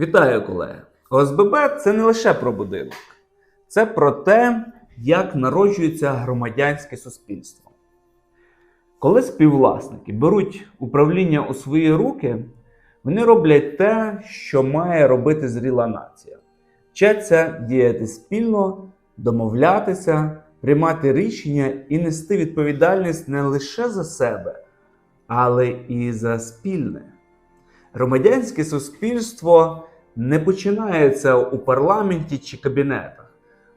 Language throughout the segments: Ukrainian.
Вітаю, колеги! ОСББ це не лише про будинок, це про те, як народжується громадянське суспільство. Коли співвласники беруть управління у свої руки, вони роблять те, що має робити зріла нація. Вчаться діяти спільно, домовлятися, приймати рішення і нести відповідальність не лише за себе, але і за спільне. Громадянське суспільство не починається у парламенті чи кабінетах.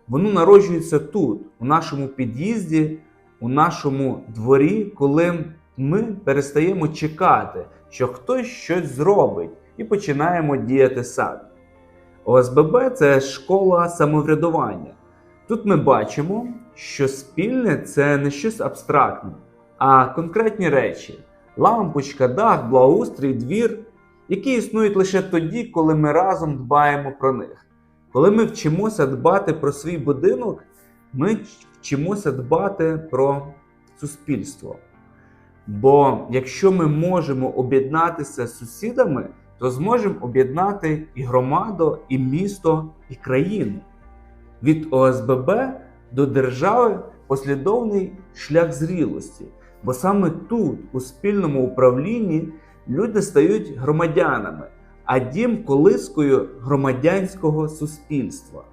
Воно народжується тут, у нашому під'їзді, у нашому дворі, коли ми перестаємо чекати, що хтось щось зробить, і починаємо діяти самі. ОСББ це школа самоврядування. Тут ми бачимо, що спільне це не щось абстрактне, а конкретні речі: лампочка, дах, благоустрій, двір, які існують лише тоді, коли ми разом дбаємо про них. Коли ми вчимося дбати про свій будинок, ми вчимося дбати про суспільство. Бо якщо ми можемо об'єднатися з сусідами, то зможемо об'єднати і громаду, і місто, і країну. Від ОСББ до держави послідовний шлях зрілості, бо саме тут, у спільному управлінні, люди стають громадянами, а дім колискою громадянського суспільства.